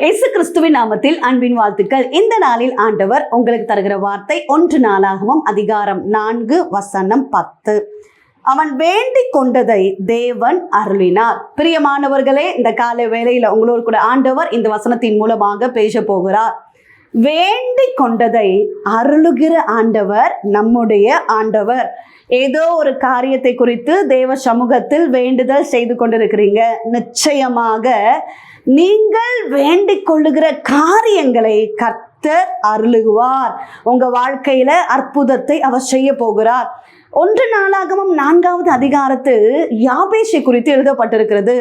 இயேசு கிறிஸ்துவின் நாமத்தில் அன்பின் வாழ்த்துக்கள். இந்த நாளில் ஆண்டவர் உங்களுக்கு தருகிற வார்த்தை ஒன்று நாளாகவும் அதிகாரம் நான்கு வசனம் பத்து. அவன் வேண்டிக் கொண்டதை தேவன் அருளினார். பிரியமானவர்களே இந்த காலை வேளையில் உங்களோடு கூட ஆண்டவர் இந்த வசனத்தின் மூலமாக பேச போகிறார். வேண்டிக் கொண்டதை அருளுகிற ஆண்டவர் நம்முடைய ஆண்டவர். ஏதோ ஒரு காரியத்தை குறித்து தேவ சமூகத்தில் வேண்டுதல் செய்து கொண்டிருக்கிறீங்க. நிச்சயமாக நீங்கள் வேண்டிக் கொள்ளுகிற காரியங்களை கர்த்தர் அருளுகுவார் உங்க வாழ்க்கையில அற்புதத்தை அவர் செய்ய போகிறார். ஒன்று நாளாகவும் நான்காவது அதிகாரத்தில் யாபேஷை குறித்து எழுதப்பட்டிருக்கிறது.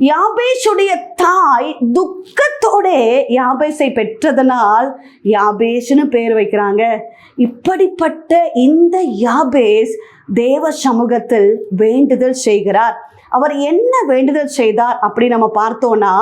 யாபேஷுடைய தாய் துக்கத்தோட யாபேஷை பெற்றதனால் யாபேஷ்னு பேர் வைக்கிறாங்க. இப்படிப்பட்ட இந்த யாபேஷ் தேவ சமூகத்தில் வேண்டுதல் செய்கிறார். அவர் என்ன வேண்டுதல் செய்தார் அப்படி நம்ம பார்த்தோம்னா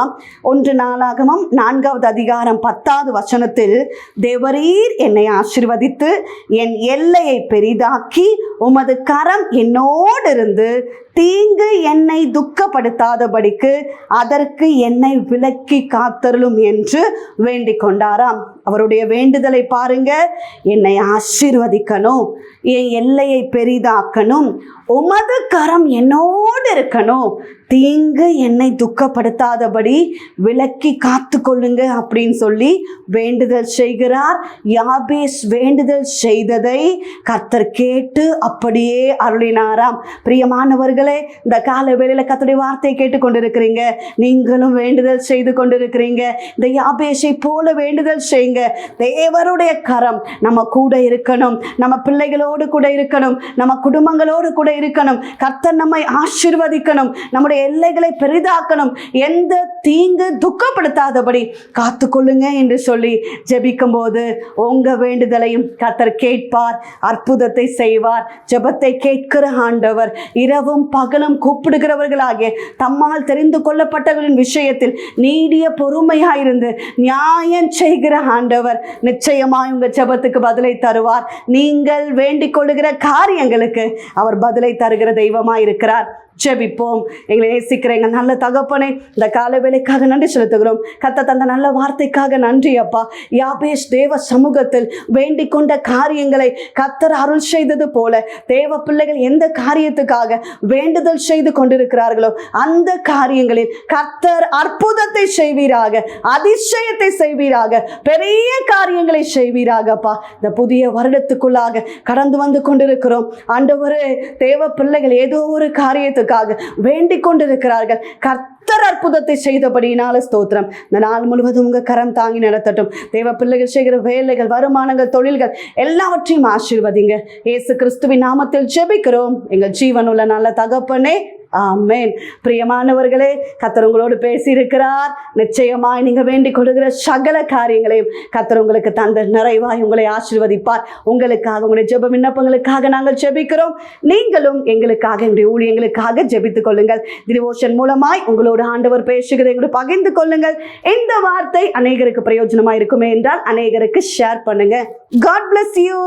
ஒன்று நாளாகமும் நான்காவது அதிகாரம் பத்தாவது வசனத்தில் தேவரீர் என்னை ஆசிர்வதித்து என் எல்லையை பெரிதாக்கி உமது கரம் என்னோடு இருந்து தீங்கு என்னை துக்கப்படுத்தாதபடிக்கு அதற்கு என்னை விலக்கி காத்தருளும் என்று வேண்டிக் கொண்டாராம். அவருடைய வேண்டுதலை பாருங்க. என்னை ஆசிர்வதிக்கணும். என் எல்லையை பெரிதா பெரிதாக்கணும் உமது கரம் என்னோடு இருக்கணும். தீங்கு என்னை துக்கப்படுத்தாதபடி விலக்கி காத்து கொள்ளுங்க அப்படின்னு சொல்லி வேண்டுதல் செய்கிறார். யாபேஸ் வேண்டுதல் செய்ததை கர்த்தர் கேட்டு அப்படியே அருளினாராம். பிரியமானவர்களே இந்த கால வேளையில கத்துடைய வார்த்தையை கேட்டுக்கொண்டிருக்கிறீங்க. நீங்களும் வேண்டுதல் செய்து கொண்டிருக்கிறீங்க. இந்த யாபேஷை போல வேண்டுதல் செய்யுங்க. தேவருடைய கரம் நம்ம கூட இருக்கணும். நம்ம பிள்ளைகளோடு கூட இருக்கணும். நம்ம குடும்பங்களோடு கூட இருக்கணும். கர்த்தர் நம்மை ஆசீர்வதிக்கணும். நம்முடைய எல்லைகளை பெரிதாக்கணும். எந்த தீங்கு துக்கப்படுத்தாதபடி காத்துக்கொள்ளுங்க என்று சொல்லி ஜெபிக்கும் போது உங்க வேண்டுதலையும் கத்தர் கேட்பார் அற்புதத்தை செய்வார் ஜெபத்தை கேட்கிற ஆண்டவர் இரவும் பகலும் கூப்பிடுகிறவர்களாகிய தம்மால் தெரிந்து கொள்ளப்பட்டவர்களின் விஷயத்தில் நீடிய பொறுமையாயிருந்து நியாயம் செய்கிற ஆண்டவர் நிச்சயமாய் உங்க ஜெபத்துக்கு பதிலை தருவார். நீங்கள் வேண்டிக் கொள்ளுகிற காரியங்களுக்கு அவர் பதிலை தருகிற தெய்வமாய் இருக்கிறார் ஜெபிப்போம். எங்களை நேசிக்கிற எங்கள் நல்ல தகப்பனே இந்த கால வேலைக்காக நன்றி செலுத்துகிறோம். கத்த தந்த நல்ல வார்த்தைக்காக நன்றி அப்பா. யாபேஷ் தேவ சமூகத்தில் வேண்டிக் கொண்ட காரியங்களை கத்தர் அருள் செய்தது போல தேவ பிள்ளைகள் எந்த காரியத்துக்காக வேண்டுதல் செய்து கொண்டிருக்கிறார்களோ அந்த காரியங்களில் கத்தர் அற்புதத்தை செய்வீராக அதிசயத்தை செய்வீராக பெரிய காரியங்களை செய்வீராகப்பா இந்த புதிய வருடத்துக்குள்ளாக கடந்து வந்து கொண்டிருக்கிறோம். ஆண்டவரே தேவ பிள்ளைகள் ஏதோ ஒரு காரியத்தை காரியத்துக்காக வேண்டிக் கொண்டிருக்கிறார்கள் கர்த்தர் அற்புதத்தை செய்தபடியினால ஸ்தோத்திரம். இந்த நாள் முழுவதும் உங்க கரம் தாங்கி நடத்தட்டும். தேவ பிள்ளைகள் செய்கிற வேலைகள் வருமானங்கள் தொழில்கள் எல்லாவற்றையும் ஆசீர்வதிங்க. இயேசு கிறிஸ்துவின் நாமத்தில் ஜெபிக்கிறோம். எங்கள் ஜீவனுள்ள நல்ல தகப்பனே ஆமேன். பிரியமானவர்களே கத்தர் உங்களோடு பேசியிருக்கிறார். நிச்சயமாய் நீங்கள் வேண்டிக் கொடுக்கிற சகல காரியங்களையும் கத்தர் உங்களுக்கு தந்த நிறைவாய் உங்களை ஆசீர்வதிப்பார். உங்களுக்காக உங்களுடைய ஜெப விண்ணப்பங்களுக்காக நாங்கள் ஜெபிக்கிறோம். நீங்களும் எங்களுக்காக எங்களுடைய ஊழியங்களுக்காக ஜெபித்துக் கொள்ளுங்கள். திரிவோஷன் மூலமாய் உங்களோட ஆண்டவர் பேசுகிறதை எங்களோட பகிர்ந்து கொள்ளுங்கள். இந்த வார்த்தை அநேகருக்கு பிரயோஜனமாக இருக்குமே என்றால் அநேகருக்கு ஷேர் பண்ணுங்க. God bless you